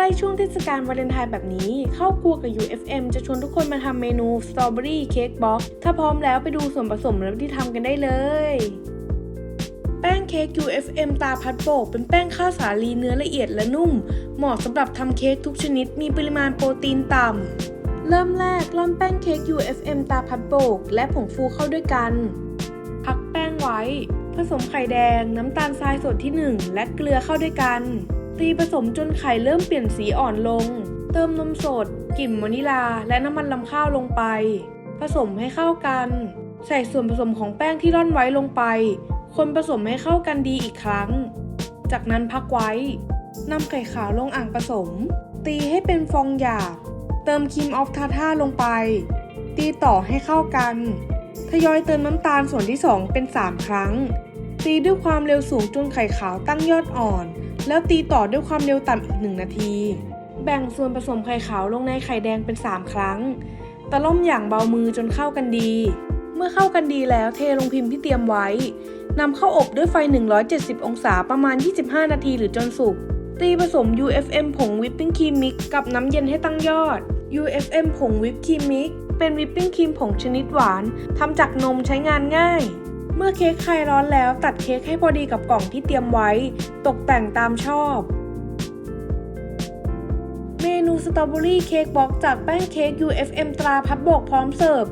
ล้ช่วงเทศกาลวาเลนไทน์แบบนี้เข้าครัวกับ UFM จะชวนทุกคนมาทำเมนูสตรอเบอรี่เค้กบ็อกถ้าพร้อมแล้วไปดูส่วนผสมและวิธีทำกันได้เลยแป้งเค้ก UFM ตาพัดโบกเป็นแป้งข้าวสาลีเนื้อละเอียดและนุ่ม เหมาะสำหรับทำเค้กทุกชนิดมีปริมาณโปรตีนต่ำ เริ่มแรกร่อนแป้งเค้ก UFM ตาพัดโบก และผงฟูเข้าด้วยกัน พักแป้งไว้ ผสมไข่แดง น้ำตาลทรายสดที่ 1 และเกลือเข้าด้วยกัน ตีผสมจนไข่เริ่มเปลี่ยนสีอ่อนลง เติมนมสด กลิ่นวานิลา และน้ำมันลำข้าวลงไป ผสมให้เข้ากัน ใส่ส่วนผสมของแป้งที่ร่อนไว้ลงไป คนผสมให้เข้ากันดีอีกครั้ง จากนั้นพักไว้นำไข่ขาวลงอ่างผสม ตีให้เป็นฟองหยาบ เติมครีมออฟทาท่าลงไป ตีต่อให้เข้ากัน ทยอยเติมน้ำตาลส่วนที่ 2 เป็น 3 ครั้ง ตีด้วยความเร็วสูงจนไข่ขาวตั้งยอดอ่อน แล้วตีต่อด้วยความเร็วต่ำอีก 1 นาที แบ่งส่วนผสมไข่ขาวลงในไข่แดงเป็น 3 ครั้ง ตะล่อมอย่างเบามือจนเข้ากันดี เมื่อเข้ากันดีแล้วเทลงพิมพ์ที่เตรียมไว้นำเข้าอบด้วยไฟ 170 องศาประมาณ 25 นาทีหรือจนสุก ตีผสม UFM ผงวิปปิ้งครีมมิกกับน้ำเย็นให้ตั้งยอด UFM ผงวิปครีมมิกเป็นวิปปิ้งครีมผงชนิดหวานทำจากนมใช้งานง่าย เมื่อเค้กคลายร้อนแล้วตัดเค้กให้พอดีกับกล่องที่เตรียมไว้ ตกแต่งตามชอบ เมนูสตรอเบอรี่เค้กบล็อกจากแป้งเค้ก UFM ตราพัดโบกพร้อมเสิร์ฟ